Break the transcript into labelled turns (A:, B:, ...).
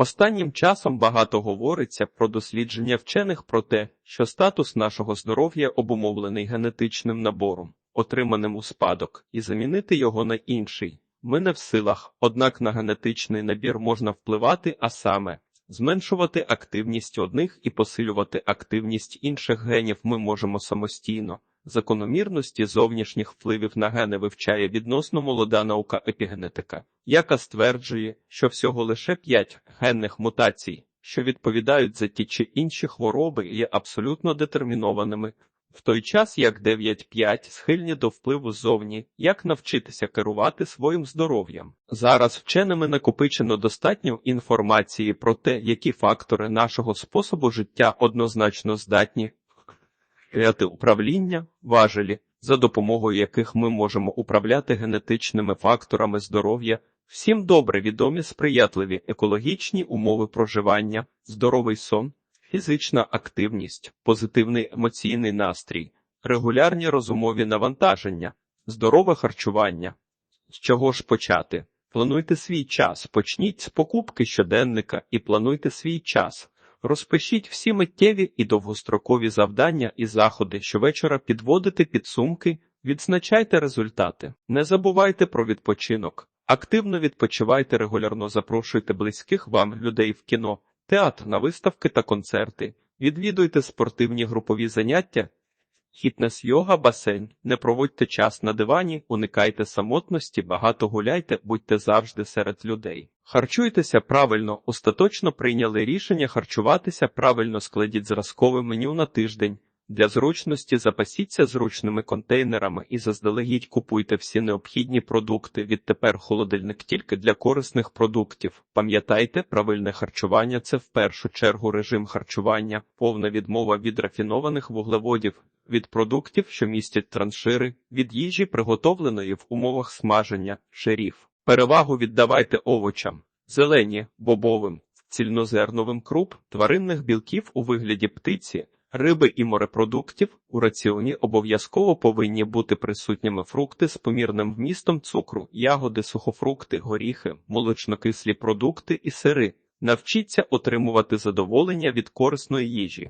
A: Останнім часом багато говориться про дослідження вчених про те, що статус нашого здоров'я обумовлений генетичним набором, отриманим у спадок, і замінити його на інший. Ми не в силах, однак на генетичний набір можна впливати, а саме зменшувати активність одних і посилювати активність інших генів ми можемо самостійно. Закономірності зовнішніх впливів на гени вивчає відносно молода наука епігенетика, яка стверджує, що всього лише 5 генних мутацій, що відповідають за ті чи інші хвороби, є абсолютно детермінованими, в той час як 9-5 схильні до впливу ззовні, як навчитися керувати своїм здоров'ям. Зараз вченими накопичено достатньо інформації про те, які фактори нашого способу життя однозначно здатні Кріати управління, важелі, за допомогою яких ми можемо управляти генетичними факторами здоров'я, всім добре відомі сприятливі екологічні умови проживання, здоровий сон, фізична активність, позитивний емоційний настрій, регулярні розумові навантаження, здорове харчування. З чого ж почати? Плануйте свій час, почніть з покупки щоденника і плануйте свій час. Розпишіть всі миттєві і довгострокові завдання і заходи, щовечора підводите підсумки, відзначайте результати. Не забувайте про відпочинок. Активно відпочивайте, регулярно запрошуйте близьких вам людей в кіно, театр на виставки та концерти. Відвідуйте спортивні групові заняття, фітнес, йога, басейн. Не проводьте час на дивані, уникайте самотності, багато гуляйте, будьте завжди серед людей. Харчуйтеся правильно, остаточно прийняли рішення харчуватися правильно, складіть зразкове меню на тиждень. Для зручності запасіться зручними контейнерами і заздалегідь купуйте всі необхідні продукти. Відтепер холодильник тільки для корисних продуктів. Пам'ятайте, правильне харчування це в першу чергу режим харчування, повна відмова від рафінованих вуглеводів, від продуктів, що містять траншири, від їжі, приготовленої в умовах смаження, шерів. Перевагу віддавайте овочам, зелені, бобовим, цільнозерновим круп, тваринних білків у вигляді птиці. Риби і морепродуктів у раціоні обов'язково повинні бути присутніми фрукти з помірним вмістом цукру, ягоди, сухофрукти, горіхи, молочнокислі продукти і сири. Навчіться отримувати задоволення від корисної їжі.